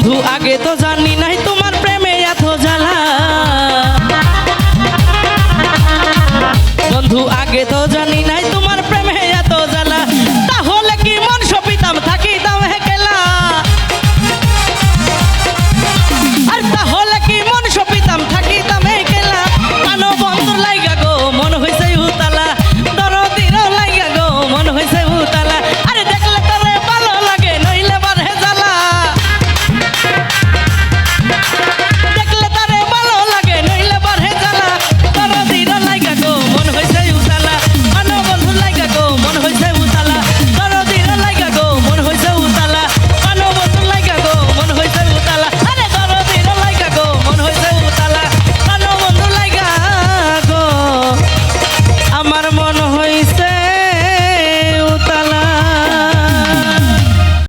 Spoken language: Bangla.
বন্ধু আগে তো জানি নাই তোমার প্রেমে এত জ্বালা। বন্ধু আগে তো